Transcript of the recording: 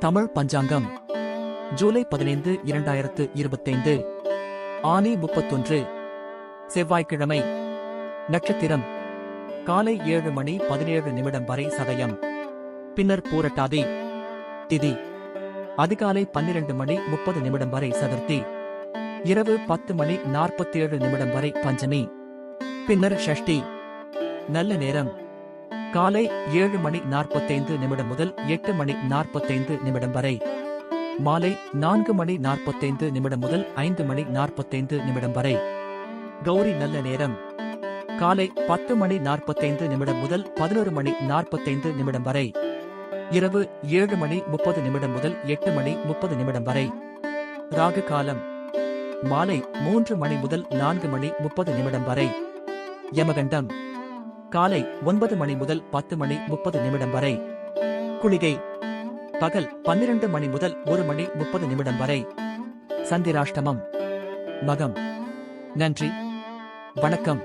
தமிழ் பஞ்சாங்கம். ஜூலை பதினைந்து இரண்டாயிரத்து இருபத்தைந்து. ஆனி முப்பத்தொன்று. செவ்வாய்க்கிழமை. நட்சத்திரம். காலை ஏழு மணி பதினேழு நிமிடம் வரை சதயம். பின்னர் பூரட்டாதி. திதி. அதிகாலை பன்னிரண்டு மணி முப்பது நிமிடம் வரை சதுர்த்தி. இரவு பத்து மணி நாற்பத்தேழு நிமிடம் வரை பஞ்சமி. பின்னர் ஷஷ்டி. நல்ல நேரம். காலை ஏழு மணி நாற்பத்தைந்து நிமிடம் முதல் எட்டு மணி நாற்பத்தைந்து நிமிடம் வரை. மாலை நான்கு மணி நாற்பத்தைந்து நிமிடம் முதல் ஐந்து மணி நாற்பத்தைந்து நிமிடம் வரை. கௌரி நல்ல நேரம். காலை பத்து மணி நாற்பத்தைந்து நிமிடம் முதல் பதினோரு மணி நாற்பத்தைந்து நிமிடம் வரை. இரவு ஏழு மணி முப்பது நிமிடம் முதல் எட்டு மணி முப்பது நிமிடம் வரை. ராகு காலம். மாலை மூன்று மணி முதல் நான்கு மணி முப்பது நிமிடம் வரை. யமகண்டம். காலை ஒன்பது மணி முதல் பத்து மணி முப்பது நிமிடம் வரை. குளிகை. பகல் பன்னிரண்டு மணி முதல் ஒரு மணி முப்பது நிமிடம் வரை. சந்திராஷ்டமம். மகம். நன்றி. வணக்கம்.